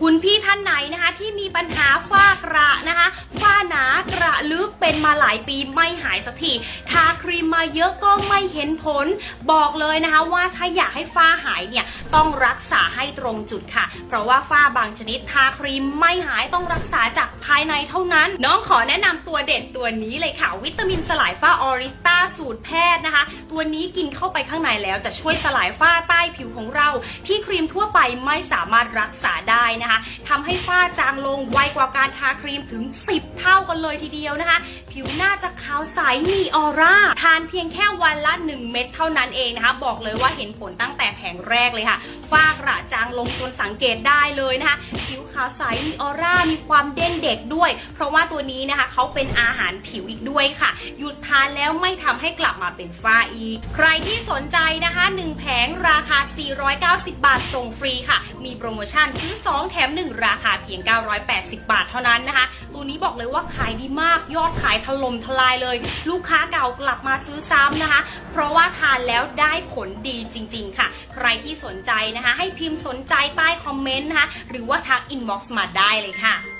คุณพี่ท่านไหนนะคะที่มีปัญหาฝ้ากระนะคะ หนากระลึกเป็นมาหลายปีไม่หายสักทีทาครีมมาเยอะก็ไม่เห็นผล บอกเลยนะคะว่าถ้าอยากให้ฝ้าหายเนี่ยต้องรักษาให้ตรงจุดค่ะ เพราะว่าฝ้าบางชนิดทาครีมไม่หายต้องรักษาจากภายในเท่านั้น น้องขอแนะนำตัวเด็ดตัวนี้เลยค่ะ วิตามินสลายฝ้าออริสตาสูตรแพทย์นะคะ ตัวนี้กินเข้าไปข้างในแล้วจะช่วยสลายฝ้าใต้ผิวของเรา ที่ครีมทั่วไปไม่สามารถรักษาได้นะคะทำให้ฝ้าจางลงไวกว่าการทาครีมถึง 10เท่ากันเลยทีเดียวนะคะ ผิวหน้าจะขาวใสมีออร่า ทานเพียงแค่วันละ 1 เม็ดเท่านั้นเองนะคะ บอกเลยว่าเห็นผลตั้งแต่แผงแรกเลยค่ะฝ้ากระจางลงจนสังเกตได้เลยนะคะ ผิวขาวใสมีออร่ามีความเด้งเด็กด้วย เพราะว่าตัวนี้นะคะเขาเป็นอาหารผิวอีกด้วยค่ะ หยุดทานแล้วไม่ทำให้กลับมาเป็นฝ้าอีก ใครที่สนใจนะคะ 1 แผงราคา 490 บาทส่งฟรีค่ะ มีโปรโมชั่นซื้อ 2 แถม 1 ราคาเพียง 980 บาทเท่านั้นนะคะ ตัวนี้บอกเลยว่าว่าขายดีมากยอดขายถล่มทลายเลย ลูกค้าเก่ากลับมาซื้อซ้ำนะคะ เพราะว่าทานแล้วได้ผลดีจริง ๆ ค่ะ ใครที่สนใจนะคะ ให้พิมพ์สนใจใต้คอมเมนต์นะคะ หรือว่าทักอินบ็อกซ์มาได้เลยค่ะ